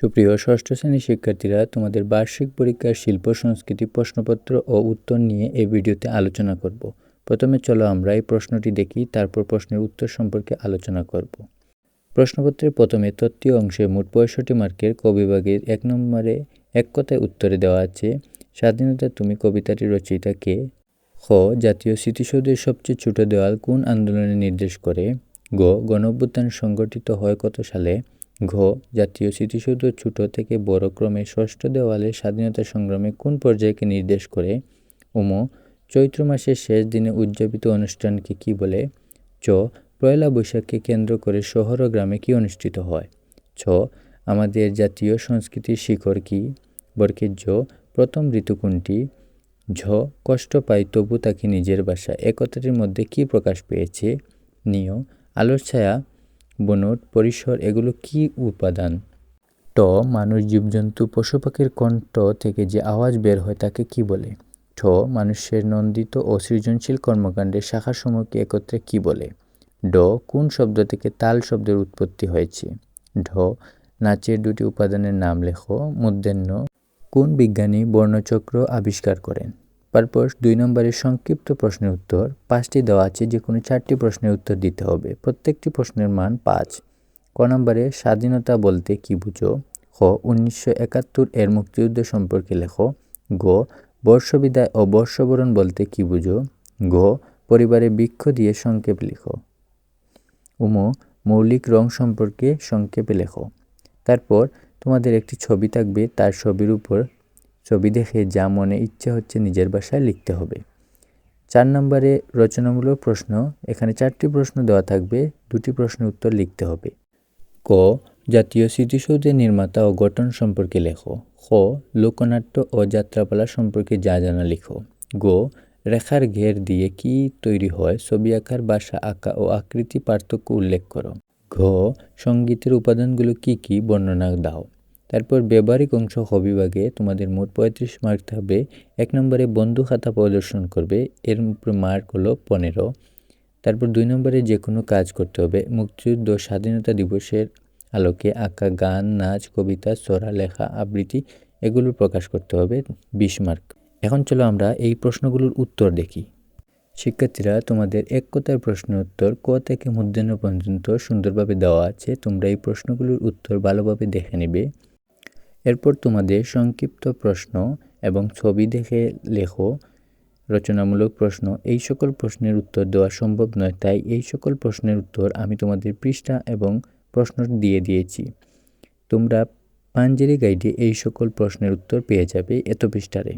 সুপ্রিয় ষষ্ঠ শ্রেণির শিক্ষার্থীরা, তোমাদের বার্ষিক পরীক্ষার শিল্প, সংস্কৃতি, প্রশ্নপত্র ও উত্তর নিয়ে এই ভিডিওতে আলোচনা করব। প্রথমে চলো আমরা এই প্রশ্নটি দেখি, তারপর প্রশ্নের উত্তর সম্পর্কে আলোচনা করব। প্রশ্নপত্রের প্রথমে তত্ত্বীয় অংশে মোট পঁয়ষট্টি মার্কের কবিভাগের এক নম্বরে এক কথায় উত্তরে দেওয়া আছে, স্বাধীনতা তুমি কবিতাটি রচয়িতা কে? খ জাতীয় স্মৃতিসৌধের সবচেয়ে ছোট দেওয়াল কোন আন্দোলনে নির্দেশ করে? গ, গণঅভ্যুত্থান সংগঠিত হয় কত সালে? ঘ, জাতীয় স্মৃতিসৌধ ছোট থেকে বড় ক্রমে ষষ্ঠ দেওয়ালে স্বাধীনতা সংগ্রামে কোন পর্যায়কে নির্দেশ করে? উম, চৈত্র মাসের শেষ দিনে উদযাপিত অনুষ্ঠানকে কি বলে? চ, পয়লা বৈশাখকে কেন্দ্র করে শহর ও গ্রামে কি অনুষ্ঠিত হয়? ছ, আমাদের জাতীয় সংস্কৃতির শিখর কি? বরকের জ, প্রথম ঋতু কোনটি? ঝ, কষ্ট পাই তবু তাকে নিজের বাসা এ কথাটির মধ্যে কি প্রকাশ পেয়েছে? নিয় আলোর ছায়া বনট পরিসর, এগুলো কি উপাদান? ট, মানুষ জীবজন্তু পশু পাখির কণ্ঠ থেকে যে আওয়াজ বের হয় তাকে কি বলে? ঠ, মানুষের নন্দিত ও সৃজনশীল কর্মকাণ্ডের শাখাসমূহকে একত্রে কি বলে? ড, কোন শব্দ থেকে তাল শব্দের উৎপত্তি হয়েছে? ঢ, নাচের দুটি উপাদানের নাম লেখো, মধ্যাহ্ন, কোন বিজ্ঞানী বর্ণচক্র আবিষ্কার করেন? পারপর দুই নম্বরের সংক্ষিপ্ত প্রশ্নের উত্তর, পাঁচটি দেওয়া আছে যে কোনো চারটি প্রশ্নের উত্তর দিতে হবে। প্রত্যেকটি প্রশ্নের মান পাঁচ। ক নম্বরে, স্বাধীনতা বলতে কি বুঝো? খ, উনিশশো একাত্তর এর মুক্তিযুদ্ধ সম্পর্কে লেখো। গ, বর্ষবিদায় ও বর্ষবরণ বলতে কি বুঝো? ঘ, পরিবারে বৃক্ষ দিয়ে সংক্ষেপ লেখো। উম, মৌলিক রং সম্পর্কে সংক্ষেপে লেখো। তারপর তোমাদের একটি ছবি থাকবে, তার ছবির উপর ছবি দেখে যা মনে ইচ্ছে হচ্ছে নিজের ভাষায় লিখতে হবে। চার নম্বরে রচনামূলক প্রশ্ন, এখানে চারটি প্রশ্ন দেওয়া থাকবে, দুটি প্রশ্নের উত্তর লিখতে হবে। ক, জাতীয় স্মৃতিসৌধের নির্মাতা ও গঠন সম্পর্কে লেখো। খ, লোকনাট্য ও যাত্রাপালা সম্পর্কে যা জানা লিখো। গ, রেখার ঘের দিয়ে কি তৈরি হয়, ছবি আঁকার ভাষা আঁকা ও আকৃতি পার্থক্য উল্লেখ করো। ঘ, সঙ্গীতের উপাদানগুলো কি কি, বর্ণনা দাও। তারপর ব্যবহারিক অংশ হবিভাগে তোমাদের মোট পঁয়ত্রিশ মার্ক থাকবে। এক নম্বরে বন্ধু খাতা প্রদর্শন করবে, এর উপরে মার্ক হলো পনেরো। তারপর দুই নম্বরে যে কোনো কাজ করতে হবে। মুক্তিযুদ্ধ স্বাধীনতা দিবসের আলোকে আঁকা গান, নাচ, কবিতা চড়া লেখা, আবৃত্তি এগুলো প্রকাশ করতে হবে, বিশ মার্ক এখন চলো আমরা এই প্রশ্নগুলোর উত্তর দেখি। শিক্ষার্থীরা, তোমাদের এক কথার প্রশ্ন উত্তর ক থেকে মধ্যাহ্ন পর্যন্ত সুন্দরভাবে দেওয়া আছে। তোমরা এই প্রশ্নগুলোর উত্তর ভালোভাবে দেখে নেবে। এরপর তোমাদের সংক্ষিপ্ত প্রশ্ন এবং ছবি দেখে লেখো। রচনামূলক প্রশ্ন, এই সকল প্রশ্নের উত্তর দেওয়া সম্ভব নয়, তাই এই সকল প্রশ্নের উত্তর আমি তোমাদের পৃষ্ঠা এবং প্রশ্ন দিয়ে দিয়েছি। তোমরা পাঞ্জেরি গাইডে এই সকল প্রশ্নের উত্তর পেয়ে যাবে এত পৃষ্ঠারে।